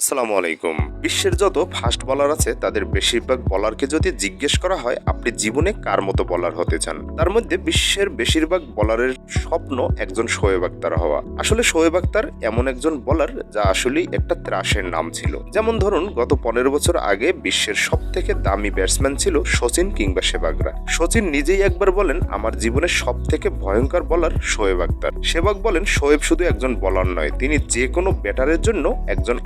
আসসালামু আলাইকুম। বিশ্বের যত ফাস্ট বলার আছে, তাদের বেশিরভাগ বলারকে যদি জিজ্ঞেস করা হয়, আপনি জীবনে কার মতো বলার হতে চান? তার মধ্যে বিশ্বের বেশিরভাগ বলারের স্বপ্ন একজন শোয়েব আক্তার হওয়া। আসলে শোয়েব আক্তার এমন একজন বলার যা আসলেই একটা ত্রাসের নাম ছিল। যেমন ধরুন, গত পনেরো বছর আগে বিশ্বের সব থেকে দামি ব্যাটসম্যান ছিল সচিন কিংবা সেবাগরা সচিন নিজেই একবার বলেন, আমার জীবনের সব থেকে ভয়ঙ্কর বলার শোয়েব আক্তার। সেবাগ বলেন, শোয়েব শুধু একজন বলার নয়, তিনি যে কোনো ব্যাটারের জন্য একজন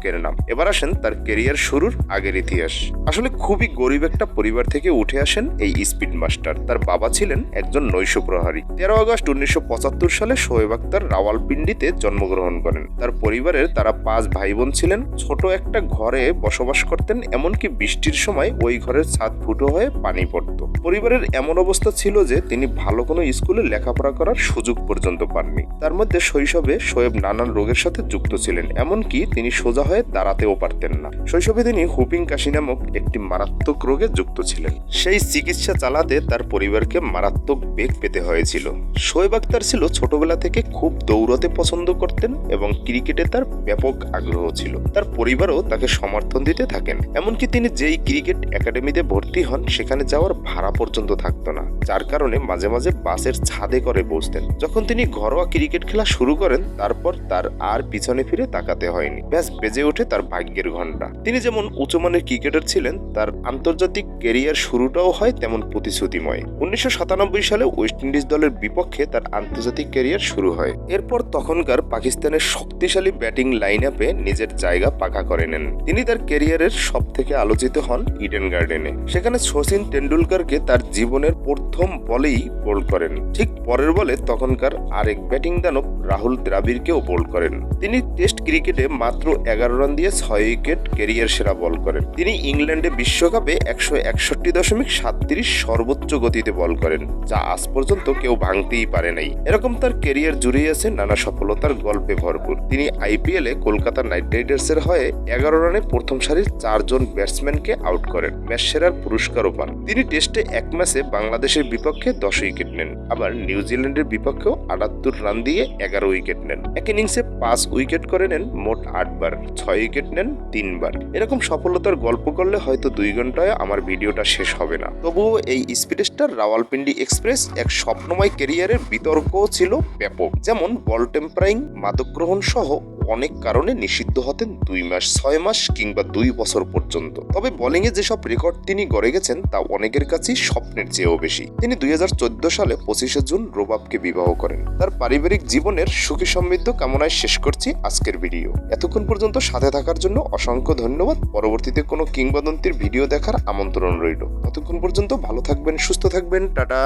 আতঙ্কের নাম। এবার আসেন তার কেরিয়ার শুরুর আগের ইতিহাস। আসলে খুবই গরিব একটা পরিবার থেকে উঠে আসেন এই স্পিড মাস্টার। তার বাবা ছিলেন একজন নৈশ প্রহারী। তেরো আগস্ট উনিশশো পঁচাত্তর সালে শোয়েব আক্তার রাওয়ালপিন্ডিতে জন্মগ্রহণ করেন। তার পরিবারের তারা পাঁচ ভাই বোন ছিলেন। ছোট একটা ঘরে বসবাস করতেন, এমনকি বৃষ্টির সময় ওই ঘরের ছাদ ফুটো হয়ে পানি পড়তো। পরিবারের এমন অবস্থা ছিল যে তিনি ভালো কোনো স্কুলে লেখাপড়া করার সুযোগ পর্যন্ত পাননি। তার মধ্যে শৈশবে শোয়েব নানান রোগের সাথে যুক্ত ছিলেন, এমনকি তিনি সোজা হয়ে দাঁড়াতেও পারতেন না। শৈশবে তিনি হুপিং কাশি নামক একটি মারাত্মক রোগে যুক্ত ছিলেন। সেই চিকিৎসা চালাতে তার পরিবারকে মারাত্মক বেগ পেতে হয়েছিল। শোয়েব আক্তার ছিল ছোটবেলা থেকে খুব দৌড়তে পছন্দ করতেন এবং ক্রিকেটে তার ব্যাপক আগ্রহ ছিল। তার পরিবারও তাকে সমর্থন দিতে থাকেন। এমনকি তিনি যেই ক্রিকেট একাডেমিতে ভর্তি হন, সেখানে যাওয়ার ভাড়া পর্যন্ত থাকতো না। যার কারণে মাঝে মাঝে বাসের ছাদে করে বসতেন। যখন তিনি ঘরোয়া ক্রিকেট খেলা শুরু করেন, তারপর তার আর পিছনে ফিরে তাকাতে হয়নি। ব্যাস, বেজে ওঠে তার ভাগ্যের ঘণ্টা তিনি যেমন উচ্চমানের ক্রিকেটার ছিলেন, তার আন্তর্জাতিক কেরিয়ার শুরুটাও হয় তেমন প্রতিশ্রুতিময়। উনিশশো সাতানব্বই সালে ওয়েস্ট ইন্ডিজ দলের বিপক্ষে তার আন্তর্জাতিক কেরিয়ার শুরু হয়। এরপর তখনকার পাকিস্তানের শক্তিশালী ব্যাটিং লাইন আপে নিজের জায়গা পাকা করে নেন। তিনি তার কেরিয়ারের সব থেকে আলোচিত হন ইডেন গার্ডেনে। সেখানে শচীন টেন্ডুলকারকে তার জীবনের প্রথম বলেই বোল্ড করেন। ঠিক পরের বলে তখনকার আরেক ব্যাটিং দানব রাহুল দ্রাবিড়কেও বোল্ড করেন। তিনি টেস্ট ক্রিকেটে মাত্র এগারো রান দিয়ে ছয় উইকেট ক্যারিয়ার সেরা বল করেন। তিনি ইংল্যান্ডে বিশ্বকাপে একশো একষট্টি দশমিক সাতত্রিশ সর্বোচ্চ গতিতে বল করেন, যা আজ পর্যন্ত কেউ ভাঙতেই পারে নাই। এরকম তার ক্যারিয়ার জুড়েই আছে নানা সফলতার গল্পে ভরপুর। তিনি আইপিএল কলকাতা নাইট রাইডার্সের হয়ে এগারো রানে প্রথম সারির চারজন ব্যাটসম্যানকে আউট করেন, ম্যাচ সেরার পুরস্কারও পান। তিনি টেস্টে এক ম্যাচে বাংলাদেশের বিপক্ষে দশ উইকেট নেন, আবার নিউজিল্যান্ডের বিপক্ষেও আটাত্তর রান দিয়ে এগারো উইকেট নেন। এক ইনিংসে পাঁচ উইকেট করে নেন, মোট আটবার। ছয় উইকেট নেন, তিনবার। এরকম সফলতার গল্প করলে হয়তো দুই ঘন্টায় আমার ভিডিওটা শেষ হবে না। তবুও এই স্পিড স্টার রাওয়ালপিন্ডি এক্সপ্রেস এক স্বপ্নময় ক্যারিয়ারের বিতর্ক ছিল ব্যাপক। যেমন বল টেম্পারিং মাদক গ্রহণ সহ অনেক কারণে নিষিদ্ধ হতেন দুই মাস, ছয় মাস কিংবা দুই বছর পর্যন্ত। তবে বোলিংয়ে যেসব রেকর্ড তিনি গড়ে গেছেন, তা অনেকের কাছেই স্বপ্নের চেয়েও বেশি। তিনি দুই হাজার চোদ্দ সালে পঁচিশে জুন রোবাবকে বিবাহ করেন। তার পারিবারিক জীবনের সুখী সমৃদ্ধ কামনায় শেষ করছি আজকের ভিডিও। এতক্ষণ পর্যন্ত সাথে থাকার জন্য অসংখ্য ধন্যবাদ। পরবর্তীতে কোনো কিংবদন্তির ভিডিও দেখার আমন্ত্রণ রইল। ততক্ষণ পর্যন্ত ভালো থাকবেন, সুস্থ থাকবেন, টাটা।